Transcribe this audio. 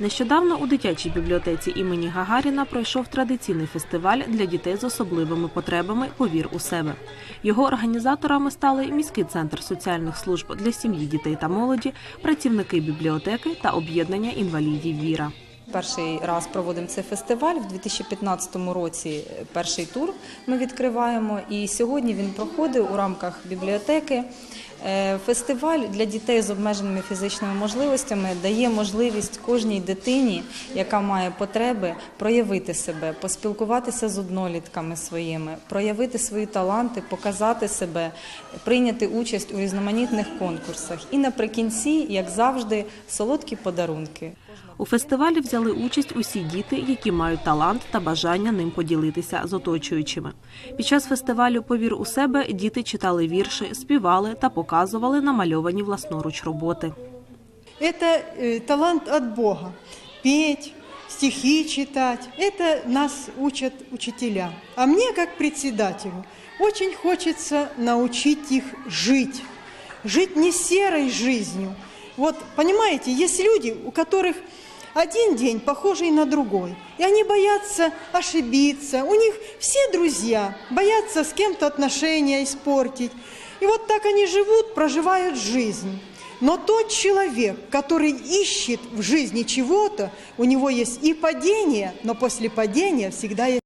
Нещодавно у дитячій бібліотеці імені Гагаріна пройшов традиційний фестиваль для дітей з особливими потребами Повір у себе. Його організаторами стали міський центр соціальних служб для сім'ї, дітей та молоді, працівники бібліотеки та об'єднання інвалідів Віра. Перший раз проводимо цей фестиваль в 2015 році. е, Перший тур ми відкриваємо, і сьогодні він проходив у рамках бібліотеки. Е, Фестиваль для дітей з обмеженими фізичними можливостями дає можливість кожній дитині, яка має потреби, проявити себе, поспілкуватися з однолітками своїми, проявити свої таланти, показати себе, прийняти участь у різноманітних конкурсах. І наприкінці, як завжди, солодкі подарунки. У фестивалі взяли участь усі діти, які мають талант та бажання ним поділитися з оточуючими. Під час фестивалю Повір у себе діти читали вірші, співали та показували намальовані власноруч роботи. Это э, талант от Бога. Петь, стихи читать. Это нас учат учителя. А мне, как председателю, очень хочется научить их жить. Жить не серой жизнью. Вот, понимаете, есть люди, у которых Один день похожий на другой. И они боятся ошибиться. У них все друзья боятся с кем-то отношения испортить. И вот так они живут, проживают жизнь. Но тот человек, который ищет в жизни чего-то, у него есть и падение, но после падения всегда есть